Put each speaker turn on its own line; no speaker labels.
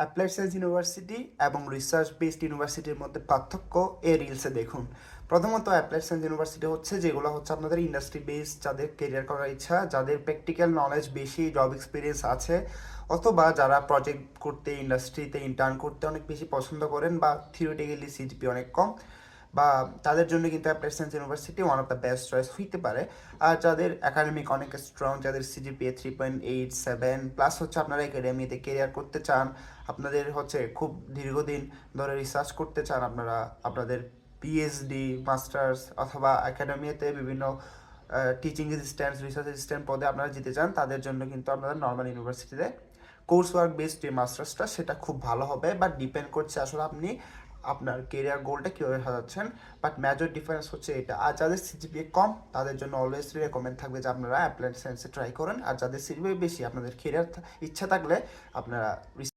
Applied science university এবং research based ইউনিভার্সিটির মধ্যে পার্থক্য এ রিলসে দেখুন। প্রথমত অ্যাপ্লাইড সায়েন্স ইউনিভার্সিটি হচ্ছে যেগুলো হচ্ছে আপনাদের ইন্ডাস্ট্রি বেস যাদের কেরিয়ার করার ইচ্ছা, যাদের প্র্যাকটিক্যাল নলেজ বেশি জব এক্সপিরিয়েন্স আছে, অথবা যারা প্রজেক্ট করতে ইন্ডাস্ট্রিতে ইন্টার্ন করতে অনেক বেশি পছন্দ করেন বা থিওরিটিক্যালি সিজিপি অনেক কম। বা তাদের জন্য কিন্তু science university one of the best choice হইতে পারে। আর যাদের একাডেমিক অনেক স্ট্রং যাদের CGPA three point eight seven plus হচ্ছে আপনারা একাডেমিতে কেরিয়ার করতে চান, আপনাদের হচ্ছে খুব দীর্ঘদিন ধরে রিসার্চ করতে চান, আপনারা আপনাদের পিএইচডি মাস্টার্স অথবা একাডেমিতে বিভিন্ন টিচিং অ্যাসিস্ট্যান্ট রিসার্চ অ্যাসিস্ট্যান্ট পদে আপনারা যেতে চান, তাদের জন্য কিন্তু আপনাদের নর্মাল ইউনিভার্সিটিতে কোর্স ওয়ার্ক বেসড যে মাস্টার্সটা সেটা খুব ভালো হবে। বা ডিপেন্ড করছে আসলে আপনি আপনার কেরিয়ার গোলটা কীভাবে সাজাচ্ছেন? বাট মেজর ডিফারেন্স হচ্ছে এটা। আর যাদের সিজিপিএ কম, তাদের জন্য অলওয়েজ রেকমেন্ড থাকবে যে আপনারা অ্যাপ্লাইড সায়েন্সে ট্রাই করেন। আর যাদের সিজিপিএ বেশি, আপনাদের কেরিয়ার ইচ্ছা থাকলে আপনারা